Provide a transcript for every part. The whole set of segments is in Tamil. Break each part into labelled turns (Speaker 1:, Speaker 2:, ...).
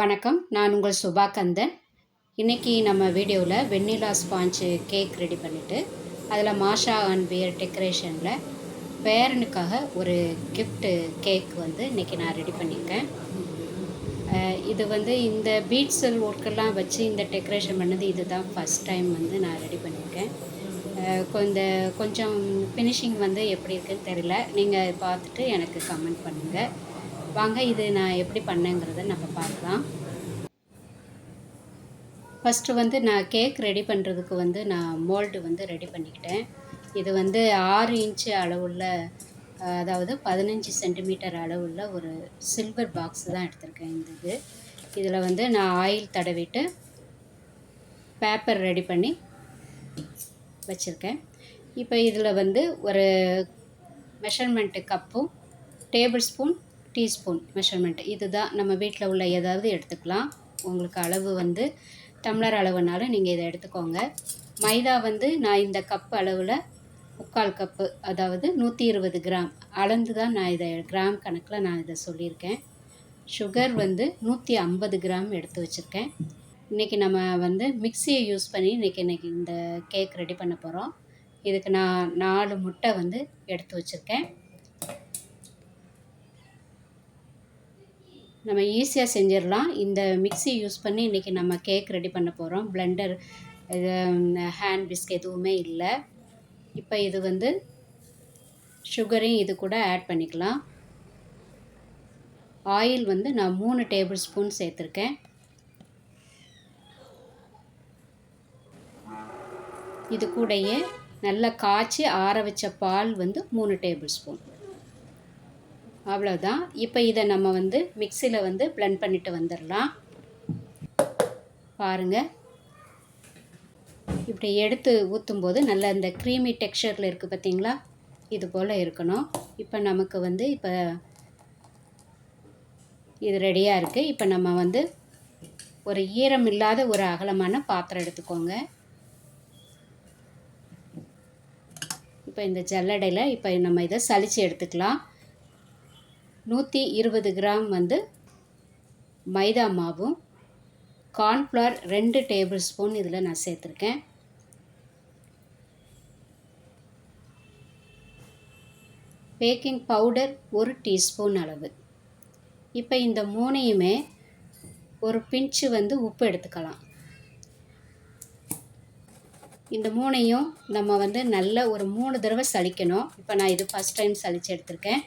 Speaker 1: வணக்கம். நான் உங்கள் சுபா கந்தன். இன்றைக்கி நம்ம வீடியோவில் வெண்ணிலா ஸ்பாஞ்சு கேக் ரெடி பண்ணிவிட்டு அதில் மாஷா அண்ட் பியர் டெக்கரேஷனில் பேரனுக்காக ஒரு கிஃப்ட்டு கேக் வந்து இன்றைக்கி நான் ரெடி பண்ணியிருக்கேன். இது வந்து இந்த பீட்ஸ் ஒர்க்கெல்லாம் வச்சு இந்த டெக்கரேஷன் பண்ணது இதுதான் ஃபஸ்ட் டைம் வந்து நான் ரெடி பண்ணியிருக்கேன். இந்த கொஞ்சம் ஃபினிஷிங் வந்து எப்படி இருக்குன்னு தெரியல. நீங்கள் பார்த்துட்டு எனக்கு கமெண்ட் பண்ணுங்கள் வாங்க இது நான் எப்படி பண்ணேங்கிறத நம்ம பார்க்கலாம். ஃபஸ்ட்டு வந்து நான் கேக் ரெடி பண்ணுறதுக்கு வந்து நான் மோல்டு வந்து ரெடி பண்ணிக்கிட்டேன். இது வந்து ஆறு இன்ச்சு அளவுள்ள அதாவது பதினஞ்சு சென்டிமீட்டர் அளவுள்ள ஒரு சில்வர் பாக்ஸ் தான் எடுத்திருக்கேன் இந்த இது. இதில் வந்து நான் ஆயில் தடவிட்டு பேப்பர் ரெடி பண்ணி வச்சுருக்கேன். இப்போ இதில் வந்து ஒரு மெஷர்மெண்ட்டு கப்பும் டேபிள் ஸ்பூன் டீஸ்பூன் மெஷர்மெண்ட் இதுதான் நம்ம வீட்டில் உள்ள ஏதாவது எடுத்துக்கலாம். உங்களுக்கு அளவு வந்து டம்ளர் அளவுனாலும் நீங்கள் இதை எடுத்துக்கோங்க. மைதா வந்து நான் இந்த கப் அளவில் முக்கால் கப்பு அதாவது நூற்றி இருபது கிராம். அளந்து தான் நான் இதை கிராம் கணக்கில் நான் இதை சொல்லியிருக்கேன். சுகர் வந்து நூற்றி ஐம்பது கிராம் எடுத்து வச்சுருக்கேன். இன்றைக்கி நம்ம வந்து மிக்சியை யூஸ் பண்ணி இன்றைக்கி இன்றைக்கி இந்த கேக் ரெடி பண்ண போகிறோம் இதுக்கு நான் நாலு முட்டை வந்து எடுத்து வச்சுருக்கேன். நம்ம ஈஸியாக செஞ்சிடலாம். இந்த மிக்ஸி யூஸ் பண்ணி இன்றைக்கி நம்ம கேக் ரெடி பண்ண போகிறோம் பிளெண்டர் இது ஹேண்ட் பிஸ்க் எதுவுமே இல்லை. இப்போ இது வந்து சுகரையும் இது கூட ஆட் பண்ணிக்கலாம். ஆயில் வந்து நான் மூணு டேபிள் ஸ்பூன் சேர்த்துருக்கேன். இது கூடயே நல்லா காய்ச்சி ஆற வச்ச பால் வந்து மூணு டேபிள் ஸ்பூன் அவ்வளோதான் இப்போ இதை நம்ம வந்து மிக்சியில் வந்து blend பண்ணிட்டு வந்துடலாம். பாருங்கள் இப்படி எடுத்து ஊற்றும்போது நல்ல இந்த க்ரீமி டெக்ஸ்சரில் இருக்குது பார்த்தீங்களா இது போல் இருக்கணும். இப்போ நமக்கு வந்து இப்போ இது ரெடியாக இருக்குது இப்போ நம்ம வந்து ஒரு ஈரம் இல்லாத ஒரு அகலமான பாத்திரம் எடுத்துக்கோங்க. இப்போ இந்த ஜல்லடையில் இப்போ நம்ம இதை சலித்து எடுத்துக்கலாம். நூற்றி இருபது கிராம் வந்து மைதா மாவும் கார்ன்ஃப்ளவர் ரெண்டு டேபிள் ஸ்பூன் இதில் நான் சேர்த்துருக்கேன். பேக்கிங் பவுடர் ஒரு டீஸ்பூன் அளவு. இப்போ இந்த மூணையுமே ஒரு பிஞ்சு வந்து உப்பு எடுத்துக்கலாம். இந்த மூணையும் நம்ம வந்து நல்ல ஒரு மூணு தடவை சலிக்கணும் இப்போ நான் இது ஃபஸ்ட் டைம் சளிச்சு எடுத்திருக்கேன்.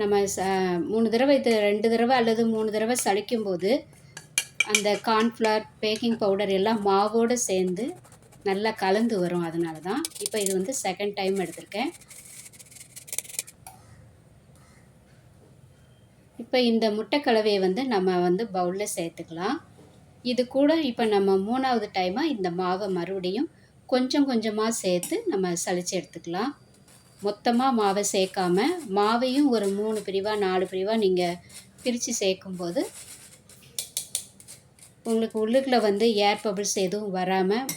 Speaker 1: நம்ம ச மூணு தடவை இது ரெண்டு தடவை அல்லது மூணு தடவை சலிக்கும்போது அந்த கார்ன்ஃப்ளவர் பேக்கிங் பவுடர் எல்லாம் மாவோடு சேர்ந்து நல்லா கலந்து வரும் அதனால தான் இப்போ இது வந்து செகண்ட் டைம் எடுத்திருக்கேன். இப்போ இந்த முட்டை கலவையை வந்து நம்ம வந்து பவுலில் சேர்த்துக்கலாம். இது கூட இப்போ நம்ம மூணாவது டைமாக இந்த மாவை மறுபடியும் கொஞ்சம் கொஞ்சமாக சேர்த்து நம்ம சளிச்சு எடுத்துக்கலாம். மொத்தமாக மாவை சேர்க்காம மாவையும் ஒரு மூணு பிரிவாக நாலு பிரிவாக நீங்கள் பிரித்து சேர்க்கும்போது உங்களுக்கு உள்ளுக்குள்ளே வந்து ஏர் பபிள்ஸ் எதுவும் வராமல்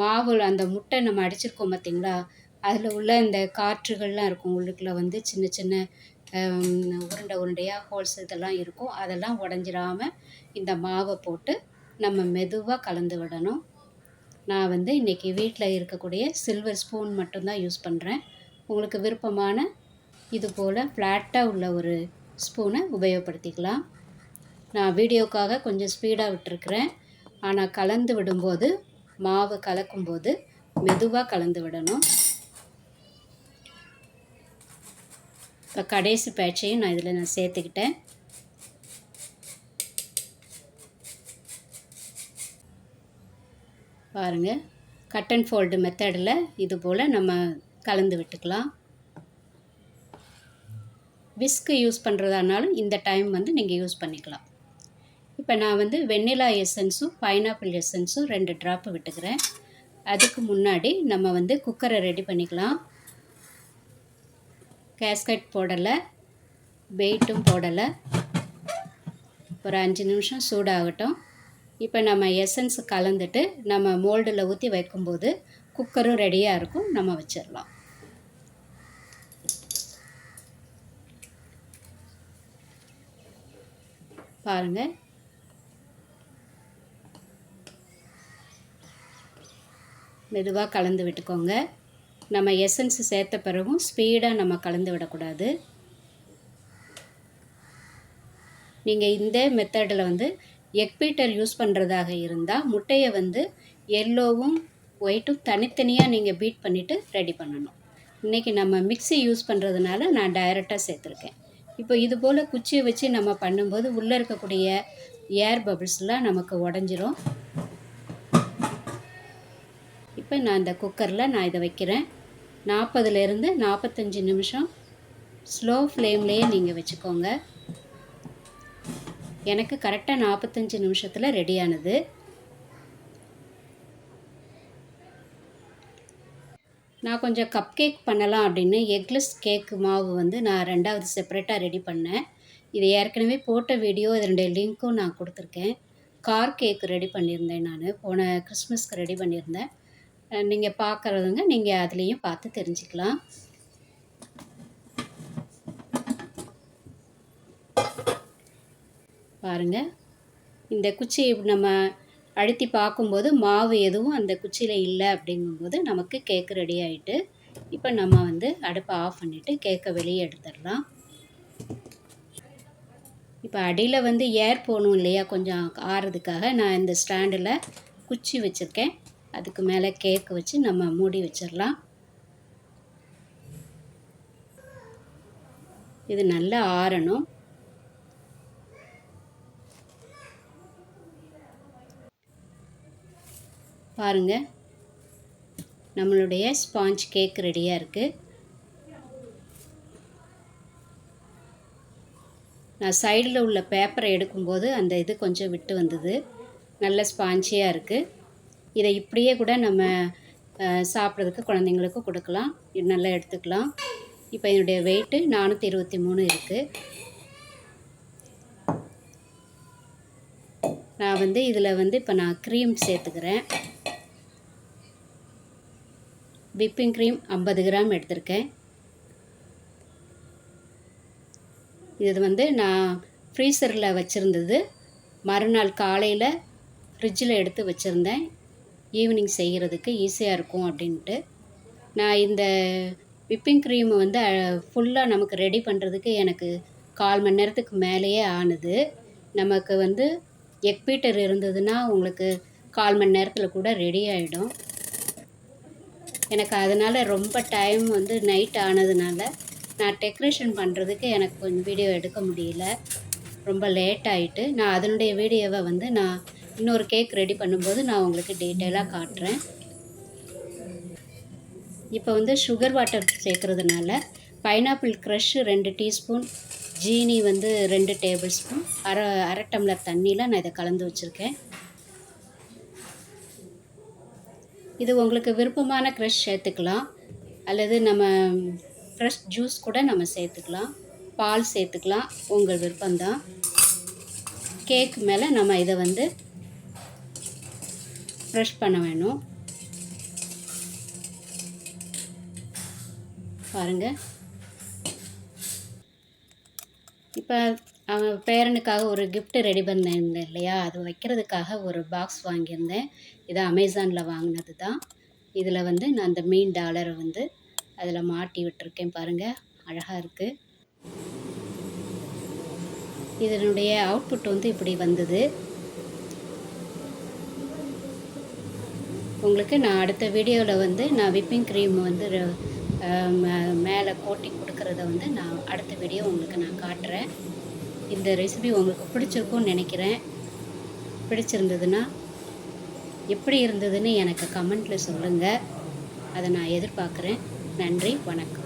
Speaker 1: மாவு அந்த முட்டை நம்ம அடிச்சிருக்கோம் பார்த்தீங்களா அதில் உள்ள இந்த காற்றுகள்லாம் இருக்கும். உள்ளுக்குள்ள வந்து சின்ன சின்ன உருண்டை உருண்டையாக ஹோல்ஸ் இதெல்லாம் இருக்கும். அதெல்லாம் உடஞ்சிடாமல் இந்த மாவை போட்டு நம்ம மெதுவாக கலந்து விடணும். நான் வந்து இன்றைக்கி வீட்டில் இருக்கக்கூடிய சில்வர் ஸ்பூன் மட்டும்தான் யூஸ் பண்ணுறேன் உங்களுக்கு விருப்பமான இது போல் ஃப்ளாட்டாக உள்ள ஒரு ஸ்பூனை உபயோகப்படுத்திக்கலாம். நான் வீடியோக்காக கொஞ்சம் ஸ்பீடாக விட்டுருக்குறேன். ஆனால் கலந்து விடும்போது மாவு கலக்கும்போது மெதுவாக கலந்து விடணும். இப்போ கடைசி பேட்சையும் நான் இதில் நான் சேர்த்துக்கிட்டேன். பாருங்கள் கட் அண்ட் ஃபோல்டு மெத்தடில் இது போல் நம்ம கலந்து விட்டுக்கலாம். விஸ்க்கு யூஸ் பண்ணுறதானாலும் இந்த டைம் வந்து நீங்கள் யூஸ் பண்ணிக்கலாம். இப்போ நான் வந்து வெண்ணிலா எசன்ஸும் பைனாப்பிள் எசன்ஸும் ரெண்டு ட்ராப்பு விட்டுக்கிறேன். அதுக்கு முன்னாடி நம்ம வந்து குக்கரை ரெடி பண்ணிக்கலாம். கேஸ்கட் போடலை வெயிட்டும் போடலை. ஒரு அஞ்சு நிமிஷம் சூடாகட்டும். இப்போ நம்ம எசன்ஸ் கலந்துட்டு நம்ம மோல்டில் ஊற்றி வைக்கும்போது குக்கரும் ரெடியாக இருக்கும் நம்ம வச்சிடலாம் பாருங்கள் மெதுவாக கலந்து விட்டுக்கோங்க. நம்ம எசன்ஸ் சேர்த்த பிறகும் ஸ்பீடாக நம்ம கலந்து விடக்கூடாது. நீங்கள் இந்த மெத்தடில் வந்து எக் பீட்டர் யூஸ் பண்ணுறதாக இருந்தால் முட்டையை வந்து எல்லோவும் ஒயிட்டும் தனித்தனியாக நீங்கள் பீட் பண்ணிவிட்டு ரெடி பண்ணணும். இன்றைக்கி நம்ம மிக்ஸி யூஸ் பண்ணுறதுனால நான் டைரெக்டாக சேர்த்துருக்கேன். இப்போ இது போல் குச்சியை வச்சு நம்ம பண்ணும்போது உள்ளே இருக்கக்கூடிய ஏர் பபிள்ஸ்லாம் நமக்கு உடஞ்சிரும். இப்போ நான் இந்த குக்கரில் நான் இதை வைக்கிறேன். நாற்பதுலேருந்து நாற்பத்தஞ்சு நிமிஷம் ஸ்லோ ஃப்ளேம்லேயே நீங்கள் வச்சுக்கோங்க. எனக்கு கரெக்டாக நாற்பத்தஞ்சு நிமிஷத்தில் ரெடியானது. நான் கொஞ்சம் கப் கேக் பண்ணலாம் அப்படின்னு எக்லெஸ் கேக்கு மாவு வந்து நான் ரெண்டாவது செப்பரேட்டாக ரெடி பண்ணேன். இது ஏற்கனவே போட்ட வீடியோ இது ரெண்டு லிங்க்கும் நான் கொடுத்துருக்கேன். கார் கேக் ரெடி பண்ணியிருந்தேன் நான். போன கிறிஸ்மஸ்க்கு ரெடி பண்ணியிருந்தேன். நீங்கள் பார்க்குறதுங்க நீங்கள் அதுலேயும் பார்த்து தெரிஞ்சுக்கலாம். பாருங்கள் இந்த குச்சி நம்ம அழுத்தி பார்க்கும்போது மாவு எதுவும் அந்த குச்சியில் இல்லை அப்படிங்கும்போது நமக்கு கேக்கு ரெடி ஆகிட்டு இப்போ நம்ம வந்து அடுப்பை ஆஃப் பண்ணிவிட்டு கேக்கை வெளியே எடுத்துடலாம். இப்போ அடியில் வந்து ஏர் போகணும் இல்லையா? கொஞ்சம் ஆறுறதுக்காக நான் இந்த ஸ்டாண்டில் குச்சி வச்சுருக்கேன். அதுக்கு மேலே கேக்கு வச்சு நம்ம மூடி வச்சிடலாம். இது நல்லா ஆறணும். பாருங்கள் நம்மளுடைய ஸ்பாஞ்ச் கேக் ரெடியாக இருக்குது நான் சைடில் உள்ள பேப்பரை எடுக்கும்போது அந்த இது கொஞ்சம் விட்டு வந்தது. நல்ல ஸ்பாஞ்சியாக இருக்குது இதை இப்படியே கூட நம்ம சாப்பிட்றதுக்கு குழந்தைங்களுக்கு கொடுக்கலாம். இது நல்லா எடுத்துக்கலாம். இப்போ என்னுடைய வெயிட்டு நானூற்றி இருபத்தி மூணு இருக்குது நான் வந்து இதில் வந்து இப்போ நான் க்ரீம் சேர்த்துக்கிறேன். விப்பிங் க்ரீம் ஐம்பது கிராம் எடுத்திருக்கேன். இது வந்து நான் ஃப்ரீசரில் வச்சுருந்தது. மறுநாள் காலையில் ஃப்ரிட்ஜில் எடுத்து வச்சுருந்தேன். ஈவினிங் செய்கிறதுக்கு ஈஸியாக இருக்கும் அப்படின்ட்டு. நான் இந்த விப்பிங் க்ரீம் வந்து ஃபுல்லாக நமக்கு ரெடி பண்ணுறதுக்கு எனக்கு கால் மணி நேரத்துக்கு மேலேயே ஆனது. நமக்கு வந்து எக் பீட்டர் இருந்ததுன்னா உங்களுக்கு கால் மணி நேரத்தில் கூட ரெடி ஆகிடும் எனக்கு அதனால் ரொம்ப டைம் வந்து நைட் ஆனதுனால நான் டெக்ரேஷன் பண்ணுறதுக்கு எனக்கு கொஞ்சம் வீடியோ எடுக்க முடியல. ரொம்ப லேட் ஆகிட்டு நான் அதனுடைய வீடியோவை வந்து நான் இன்னொரு கேக் ரெடி பண்ணும்போது நான் உங்களுக்கு டீட்டெயிலாக காட்டுறேன். இப்போ வந்து சுகர் வாட்டர் சேர்க்குறதுனால பைனாப்பிள் க்ரஷ் ரெண்டு டீஸ்பூன் ஜீனி வந்து ரெண்டு டேபிள் ஸ்பூன் அரை அரை டம்ளர் தண்ணியில் நான் இதை கலந்து வச்சுருக்கேன். இது உங்களுக்கு விருப்பமான க்ரஷ் சேர்த்துக்கலாம். அல்லது நம்ம ஃப்ரெஷ் ஜூஸ் கூட நம்ம சேர்த்துக்கலாம். பால் சேர்த்துக்கலாம். உங்கள் விருப்பம்தான். கேக் மேலே நம்ம இதை வந்து ப்ரெஷ் பண்ண வேணும். பாருங்கள் இப்போ அவன் பேரனுக்காக ஒரு கிஃப்ட்டு ரெடி பண்ணியிருந்தேன் இல்லையா? அது வைக்கிறதுக்காக ஒரு பாக்ஸ் வாங்கியிருந்தேன். இது அமேசானில் வாங்கினது தான் இதில் வந்து நான் அந்த மீன் டாலரை வந்து அதில் மாட்டி விட்டுருக்கேன் பாருங்கள் அழகாக இருக்குது இதனுடைய அவுட்புட் வந்து இப்படி வந்தது. உங்களுக்கு நான் அடுத்த வீடியோவில் வந்து நான் விப்பிங் க்ரீம் வந்து மேலே கோட்டிங் கொடுக்குறத வந்து நான் அடுத்த வீடியோ உங்களுக்கு நான் காட்டுறேன். இந்த ரெசிபி உங்களுக்கு பிடிச்சிருக்கும்னு நினைக்கிறேன். பிடிச்சிருந்ததுன்னா எப்படி இருந்ததுன்னு எனக்கு கமெண்ட்டில் சொல்லுங்கள் அதை நான் எதிர்பார்க்குறேன். நன்றி வணக்கம்.